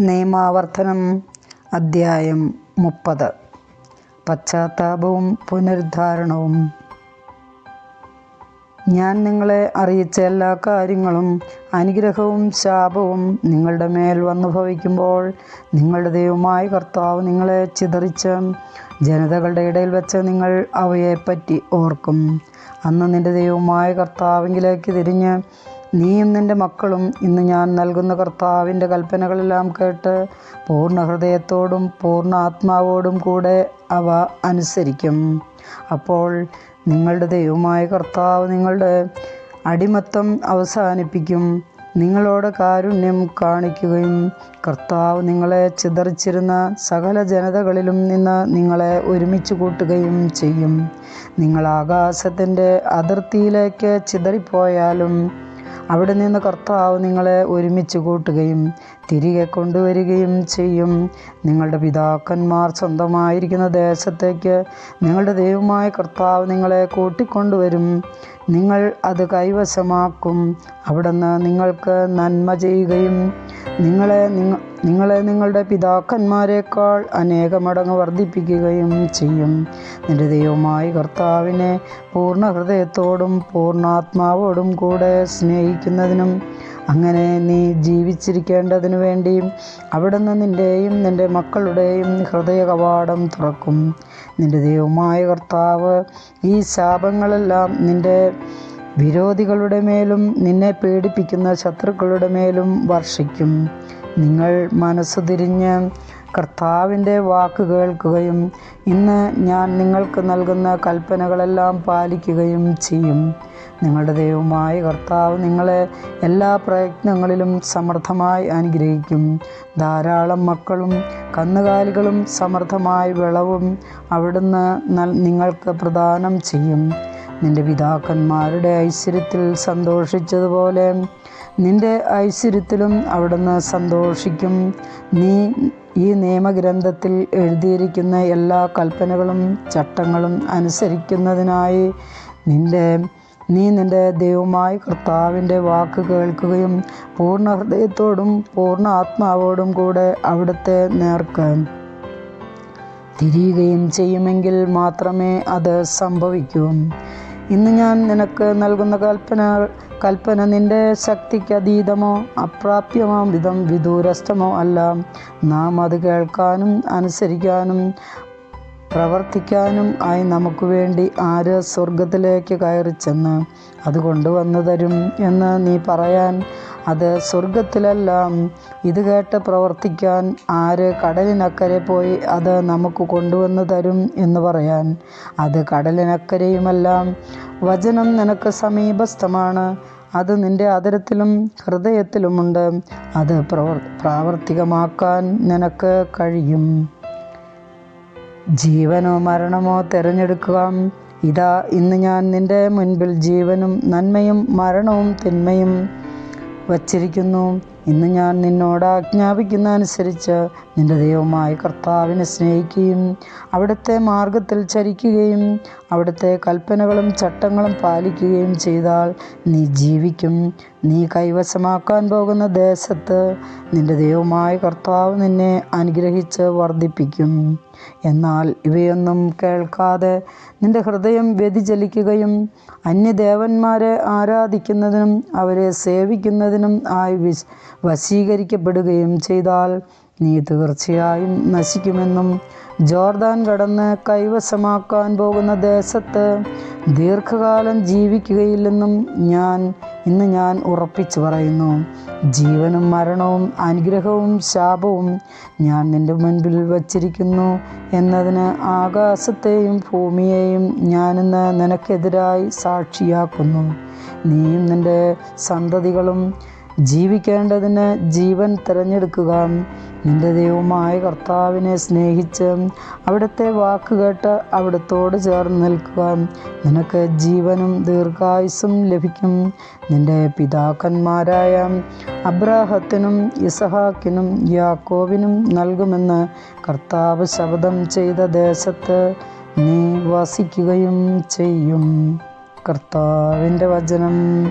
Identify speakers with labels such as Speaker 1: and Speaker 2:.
Speaker 1: നിയമാവർത്തനം അദ്ധ്യായം മുപ്പത്. പശ്ചാത്താപവും പുനരുദ്ധാരണവും. ഞാൻ നിങ്ങളെ അറിയിച്ച എല്ലാ കാര്യങ്ങളും അനുഗ്രഹവും ശാപവും നിങ്ങളുടെ മേൽ വന്നു ഭവിക്കുമ്പോൾ നിങ്ങളുടെ ദൈവമായ കർത്താവ് നിങ്ങളെ ചിതറിച്ച് ജനതകളുടെ ഇടയിൽ വെച്ച് നിങ്ങൾ അവയെപ്പറ്റി ഓർക്കും. അന്ന് നിന്റെ ദൈവമായ കർത്താവിങ്കിലേക്ക് തിരിഞ്ഞ് നീയും നിന്റെ മക്കളും ഇന്ന് ഞാൻ നൽകുന്ന കർത്താവിന്റെ കൽപ്പനകളെല്ലാം കേട്ട് പൂർണ ഹൃദയത്തോടും പൂർണ ആത്മാവോടും കൂടെ അവ അനുസരിക്കും. അപ്പോൾ നിങ്ങളുടെ ദൈവമായ കർത്താവ് നിങ്ങളുടെ അടിമത്തം അവസാനിപ്പിക്കും. നിങ്ങളോട് കാരുണ്യം കാണിക്കുകയും കർത്താവ് നിങ്ങളെ ചിതറിച്ചിരുന്ന സകല ജനതകളിലും നിന്ന് നിങ്ങളെ ഒരുമിച്ച് കൂട്ടുകയും ചെയ്യും. നിങ്ങൾ ആകാശത്തിന്റെ അതിർത്തിയിലേക്ക് ചിതറിപ്പോയാലും അവിടെ നിന്ന് കർത്താവ് നിങ്ങളെ ഒരുമിച്ച് കൂട്ടുകയും തിരികെ കൊണ്ടുവരികയും ചെയ്യും. നിങ്ങളുടെ പിതാക്കന്മാർ സ്വന്തമായിരിക്കുന്ന ദേശത്തേക്ക് നിങ്ങളുടെ ദൈവമായ കർത്താവ് നിങ്ങളെ കൂട്ടിക്കൊണ്ടുവരും. നിങ്ങൾ അത് കൈവശമാക്കും. അവിടുന്ന് നിങ്ങൾക്ക് നന്മ ചെയ്യുകയും നിങ്ങളെ നിങ്ങളെ നിങ്ങളുടെ പിതാക്കന്മാരെക്കാൾ അനേക മടങ്ങ് വർദ്ധിപ്പിക്കുകയും ചെയ്യും. നിന്റെ ദൈവമായി കർത്താവിനെ പൂർണ ഹൃദയത്തോടും പൂർണാത്മാവോടും കൂടെ സ്നേഹിക്കുന്നതിനും അങ്ങനെ നീ ജീവിച്ചിരിക്കേണ്ടതിനു വേണ്ടിയും അവിടുന്ന് നിന്റെയും നിന്റെ മക്കളുടെയും ഹൃദയ കവാടം തുറക്കും. നിന്റെ ദൈവമായ കർത്താവ് ഈ ശാപങ്ങളെല്ലാം നിന്റെ വിരോധികളുടെ മേലും നിന്നെ പേടിപ്പിക്കുന്ന ശത്രുക്കളുടെ മേലും വർഷിക്കും. നിങ്ങൾ മനസ്സു തിരിഞ്ഞ് കർത്താവിന്റെ വാക്ക് കേൾക്കുകയും ഇന്ന് ഞാൻ നിങ്ങൾക്ക് നൽകുന്ന കൽപ്പനകളെല്ലാം പാലിക്കുകയും ചെയ്യും. നിങ്ങളുടെ ദൈവമായ കർത്താവ് നിങ്ങളെ എല്ലാ പ്രയത്നങ്ങളിലും സമർത്ഥമായി അനുഗ്രഹിക്കും. ധാരാളം മക്കളും കന്നുകാലികളും സമർത്ഥമായ വിളവും അവിടുന്ന് നിങ്ങൾക്ക് പ്രദാനം ചെയ്യും. നിന്റെ പിതാക്കന്മാരുടെ ഐശ്വര്യത്തിൽ സന്തോഷിച്ചതുപോലെ നിന്റെ ഐശ്വര്യത്തിലും അവിടുന്ന് സന്തോഷിക്കും. നീ ഈ നിയമഗ്രന്ഥത്തിൽ എഴുതിയിരിക്കുന്ന എല്ലാ കൽപ്പനകളും ചട്ടങ്ങളും അനുസരിക്കുന്നതിനായി നിന്റെ നീ നിന്റെ ദൈവമായ കർത്താവിന്റെ വാക്ക് കേൾക്കുകയും പൂർണ ഹൃദയത്തോടും പൂർണ ആത്മാവോടും കൂടെ അവിടുത്തെ നേർക്ക്. തിരിയുകയും ചെയ്യുമെങ്കിൽ മാത്രമേ അത് സംഭവിക്കൂ. ഇന്ന് ഞാൻ നിനക്ക് നൽകുന്ന കൽപ്പന കൽപ്പന നിന്റെ ശക്തിക്ക് അതീതമോ അപ്രാപ്യമോ വിധം വിദൂരസ്ഥമോ അല്ല. നാം അത് കേൾക്കാനും അനുസരിക്കാനും പ്രവർത്തിക്കാനും ആയി നമുക്ക് വേണ്ടി ആര് സ്വർഗത്തിലേക്ക് കയറി ചെന്ന് അത് കൊണ്ടുവന്നു തരും എന്ന് നീ പറയാൻ അത് സ്വർഗത്തിലല്ല ഇത് കേട്ട് പ്രവർത്തിക്കാൻ ആര് കടലിനക്കരെ പോയി അത് നമുക്ക് കൊണ്ടുവന്ന് തരും എന്ന് പറയാൻ. അത് കടലിനക്കരെയുമെല്ലാം വചനം നിനക്ക് സമീപസ്ഥമാണ്. അത് നിന്റെ അതിരത്തിലും ഹൃദയത്തിലുമുണ്ട്. അത് പ്രവർ പ്രാവർത്തികമാക്കാൻ നിനക്ക് കഴിയും. ജീവനോ മരണമോ തിരഞ്ഞെടുക്കുക ഇതാ ഇന്ന് ഞാൻ നിന്റെ മുൻപിൽ ജീവനും നന്മയും മരണവും തിന്മയും വച്ചിരിക്കുന്നു. ഇന്ന് ഞാൻ നിന്നോട് ആജ്ഞാപിക്കുന്ന അനുസരിച്ച് നിന്റെ ദൈവമായ കർത്താവിനെ സ്നേഹിക്കുകയും അവിടുത്തെ മാർഗത്തിൽ ചരിക്കുകയും അവിടുത്തെ കൽപ്പനകളും ചട്ടങ്ങളും പാലിക്കുകയും ചെയ്താൽ നീ ജീവിക്കും. നീ കൈവശമാക്കാൻ പോകുന്ന ദേശത്ത് നിന്റെ ദൈവമായ കർത്താവ് നിന്നെ അനുഗ്രഹിച്ച് വർദ്ധിപ്പിക്കും. എന്നാൽ ഇവയൊന്നും കേൾക്കാതെ നിന്റെ ഹൃദയം വ്യതിചലിക്കുകയും അന്യദേവന്മാരെ ആരാധിക്കുന്നതിനും അവരെ സേവിക്കുന്നതിനും ആയി വശീകരിക്കപ്പെടുകയും ചെയ്താൽ നീ തീർച്ചയായും നശിക്കുമെന്നും ജോർദാൻ കടന്ന് കൈവശമാക്കാൻ പോകുന്ന ദേശത്ത് ദീർഘകാലം ജീവിക്കുകയില്ലെന്നും ഞാൻ ഇന്ന് ഞാൻ ഉറപ്പിച്ചു പറയുന്നു. ജീവനും മരണവും അനുഗ്രഹവും ശാപവും ഞാൻ നിന്റെ മുൻപിൽ വച്ചിരിക്കുന്നു എന്നതിന് ആകാശത്തെയും ഭൂമിയെയും ഞാനിന്ന് നിനക്കെതിരായി സാക്ഷിയാക്കുന്നു. നീയും നിന്റെ സന്തതികളും ജീവിക്കേണ്ടതിന് ജീവൻ തിരഞ്ഞെടുക്കുക നിന്റെ ദൈവമായ കർത്താവിനെ സ്നേഹിച്ച് അവിടുത്തെ വാക്ക് കേട്ട് അവിടത്തോട് ചേർന്ന് നിൽക്കുക നിനക്ക് ജീവനും ദീർഘായുസും ലഭിക്കും. നിന്റെ പിതാക്കന്മാരായ അബ്രാഹത്തിനും ഇസഹാക്കിനും യാക്കോവിനും നൽകുമെന്ന് കർത്താവ് ശബദം ചെയ്ത ദേശത്ത് നീ വസിക്കുകയും ചെയ്യും. കർത്താവിന്റെ വചനം.